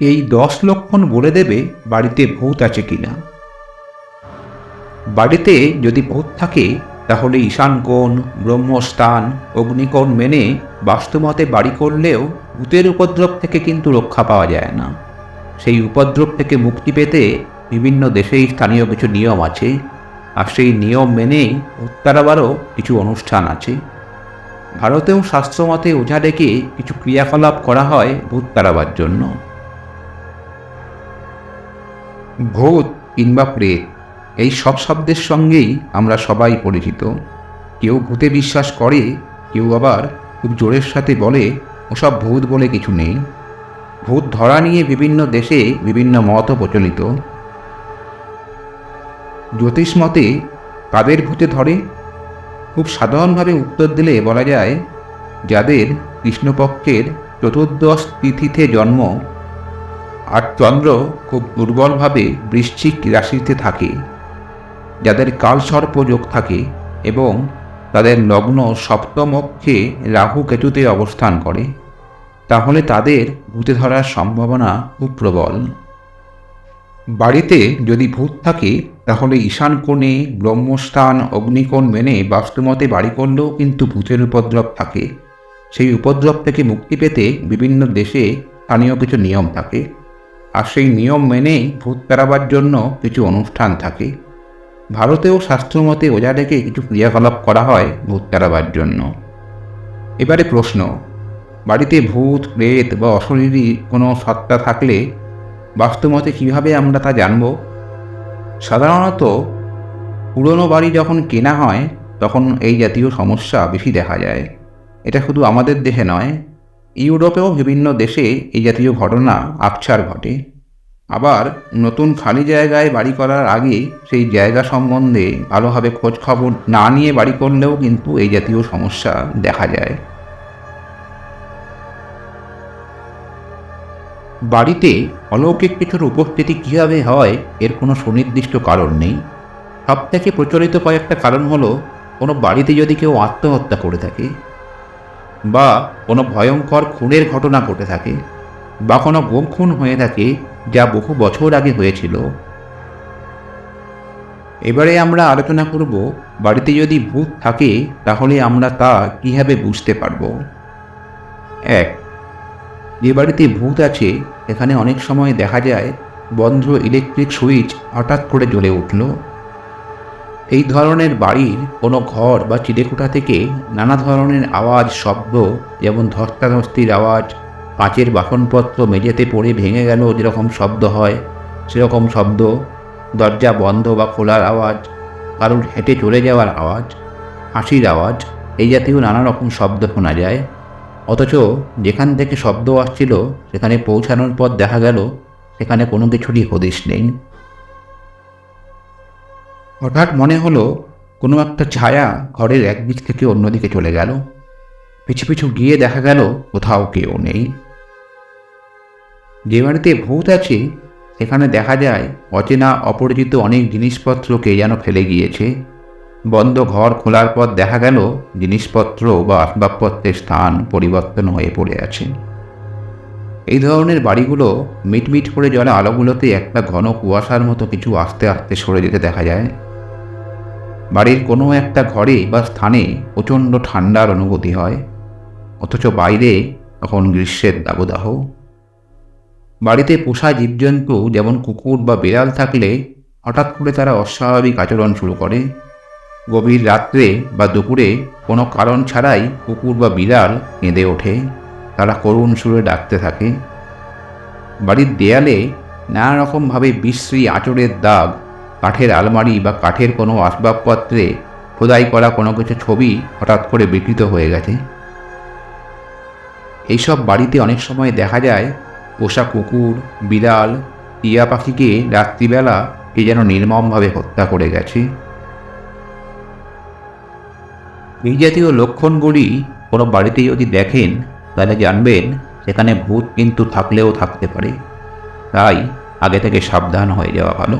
এই দশ লক্ষণ বলে দেবে বাড়িতে ভূত আছে কিনা। বাড়িতে যদি ভূত থাকে, তাহলে ঈশান কোণ ব্রহ্মস্থান, অগ্নিকোণ মেনে বাস্তুমতে বাড়ি করলেও ভূতের উপদ্রব থেকে কিন্তু রক্ষা পাওয়া যায় না। সেই উপদ্রব থেকে মুক্তি পেতে বিভিন্ন দেশেই স্থানীয় কিছু নিয়ম আছে, আর সেই নিয়ম মেনেই উত্তরাবারও কিছু অনুষ্ঠান আছে। ভারতেও শাস্ত্রমতে ওঝা ডেকে কিছু ক্রিয়াকলাপ করা হয় ভূত তাড়াবার জন্য। ভূত কিংবা প্রেত, এই সব শব্দের সঙ্গেই আমরা সবাই পরিচিত। কেউ ভূতে বিশ্বাস করে, কেউ আবার খুব জোরের সাথে বলে, ওসব ভূত বলে কিছু নেই। ভূত ধরা নিয়ে বিভিন্ন দেশে বিভিন্ন মতও প্রচলিত। জ্যোতিষ মতে, কাদের ভূতে ধরে? খুব সাধারণভাবে উত্তর দিলে বলা যায়, যাদের কৃষ্ণপক্ষের চতুর্দশ তিথিতে জন্ম আর চন্দ্র খুব দুর্বলভাবে বৃশ্চিক রাশিতে থাকে, যাদের কালসর্প যোগ থাকে এবং তাদের লগ্ন সপ্তমক্ষে রাহু কেতুতে অবস্থান করে, তাহলে তাদের ভূতে ধরার সম্ভাবনা খুব প্রবল। বাড়িতে যদি ভূত থাকে, তাহলে ঈশান কোণে ব্রহ্মস্থান অগ্নিকোণ মেনে বাস্তুমতে বাড়ি করলেও কিন্তু ভূতের উপদ্রব থাকে। সেই উপদ্রব থেকে মুক্তি পেতে বিভিন্ন দেশে স্থানীয় কিছু নিয়ম থাকে। আর সেই নিয়ম মেনেই ভূত পেরাবার জন্য কিছু অনুষ্ঠান থাকে। ভারতেও শাস্ত্রমতে ওজা ডেকে কিছু ক্রিয়াকলাপ করা হয় ভূত পেরাবার জন্য। এবারে প্রশ্ন, বাড়িতে ভূত, প্রেত বা অশরীরী কোনো সত্তা থাকলে বাস্তবমতে কীভাবে আমরা তা জানব? সাধারণত পুরনো বাড়ি যখন কেনা হয়, তখন এই জাতীয় সমস্যা বেশি দেখা যায়। এটা শুধু আমাদের দেশে নয় ইউরোপেও বিভিন্ন দেশে এই জাতীয় ঘটনা আকছার ঘটে। আবার নতুন খালি জায়গায় বাড়ি করার আগে সেই জায়গা সম্বন্ধে ভালোভাবে খোঁজ খবর না নিয়ে বাড়ি করলেও কিন্তু এই জাতীয় সমস্যা দেখা যায়। বাড়িতে অলৌকিক কিছুর উপস্থিতি কীভাবে হয়, এর কোনো সুনির্দিষ্ট কারণ নেই। সবথেকে প্রচলিত কয়েকটা কারণ হলো, কোনো বাড়িতে যদি কেউ আত্মহত্যা করে থাকে বা কোনো ভয়ঙ্কর খুনের ঘটনা ঘটে থাকে, বা কোনো গুম খুন হয়ে থাকে যা বহু বছর আগে হয়েছিল। এবারে আমরা আলোচনা করব, বাড়িতে যদি ভূত থাকে, তাহলে আমরা তা কীভাবে বুঝতে পারব? এক, যে বাড়িতে ভূত আছে, এখানে অনেক সময় দেখা যায় বন্ধ ইলেকট্রিক সুইচ হঠাৎ করে জ্বলে উঠল। এই ধরনের বাড়ির কোনো ঘর বা চিলেকুটা থেকে নানা ধরনের আওয়াজ, শব্দ যেমন ধস্তাধস্তির আওয়াজ, কাঁচের বাসনপত্র মেঝেতে পড়ে ভেঙে গেল যেরকম শব্দ হয়, সেরকম শব্দ, দরজা বন্ধ বা খোলার আওয়াজ, কারোর হেঁটে চলে যাওয়ার আওয়াজ, হাসির আওয়াজ, এই জাতীয় নানা রকম শব্দ শোনা যায়। অথচ যেখান থেকে শব্দ আসছিল, সেখানে পৌঁছানোর পর দেখা গেল, সেখানে কোনো কিছুরই হদিশ নেই। হঠাৎ মনে হলো কোনো একটা ছায়া ঘরের একদিক থেকে অন্যদিকে চলে গেল। পিছু পিছু গিয়ে দেখা গেল কোথাও কেউ নেই। যে বাড়িতে ভূত আছে, সেখানে দেখা যায় অচেনা অপরিচিত অনেক জিনিসপত্রকে যেন ফেলে গিয়েছে। বন্ধ ঘর খোলার পর দেখা গেল জিনিসপত্র বা আসবাবপত্রের স্থান পরিবর্তন হয়ে পড়ে আছে। এই ধরনের বাড়িগুলো মিটমিট করে জলে আলোগুলোতে একটা ঘন কুয়াশার মতো কিছু আস্তে আস্তে সরে যেতে দেখা যায়। বাড়ির কোনো একটা ঘরে বা স্থানে প্রচণ্ড ঠান্ডার অনুভূতি হয়, অথচ বাইরে তখন গ্রীষ্মের দাবদাহ। বাড়িতে পোষা জীবজন্তু, যেমন কুকুর বা বিড়াল থাকলে হঠাৎ করে তারা অস্বাভাবিক আচরণ শুরু করে। গভীর রাত্রে বা দুপুরে কোনো কারণ ছাড়াই কুকুর বা বিড়াল কেঁদে ওঠে, তারা করুণ সুরে ডাকতে থাকে। বাড়ির দেয়ালে নানা রকমভাবে বিশ্রী আঁচড়ের দাগ কাঠের আলমারি বা কাঠের কোনো আসবাবপত্রে খোদাই করা কোনো কিছু ছবি হঠাৎ করে বিকৃত হয়ে গেছে। এইসব বাড়িতে অনেক সময় দেখা যায়, পোষা কুকুর, বিড়াল, টিয়া পাখিকে রাত্রিবেলা কে যেন নির্মমভাবে হত্যা করে গেছে। এই জাতীয় লক্ষণগুলি কোনো বাড়িতে যদি দেখেন, তাহলে জানবেন সেখানে ভূত কিন্তু থাকলেও থাকতে পারে। তাই আগে থেকে সাবধান হয়ে যাওয়া ভালো।